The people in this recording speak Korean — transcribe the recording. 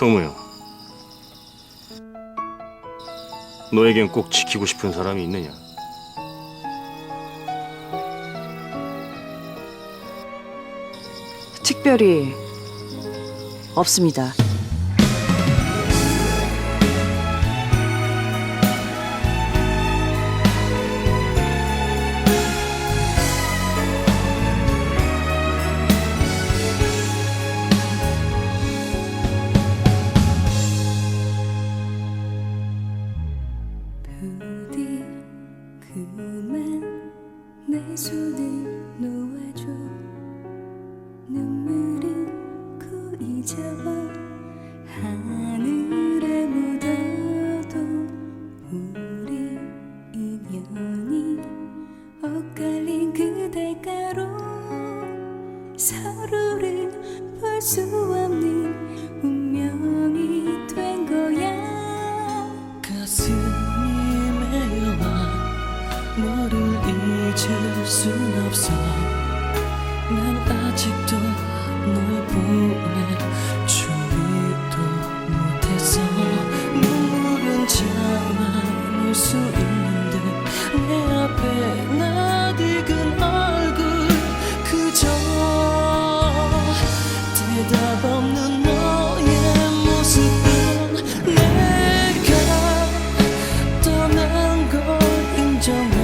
성우요. 너에겐 꼭 지키고 싶은 사람이 있느냐? 특별히 없습니다. 그만 내 손을 놓아줘. 눈물은 고이져버. 하늘에 묻어도 우리 인연이 엇갈린 그대가로. 서로를 볼 수 없는 운명이 된 순 없어. 난 아직도 널 보내 준비도 못했어 눈물은 참아놓을 수 있는데 내 앞에 나디은 얼굴 그저 대답 없는 너의 모습은 내가 떠난 걸 인정해.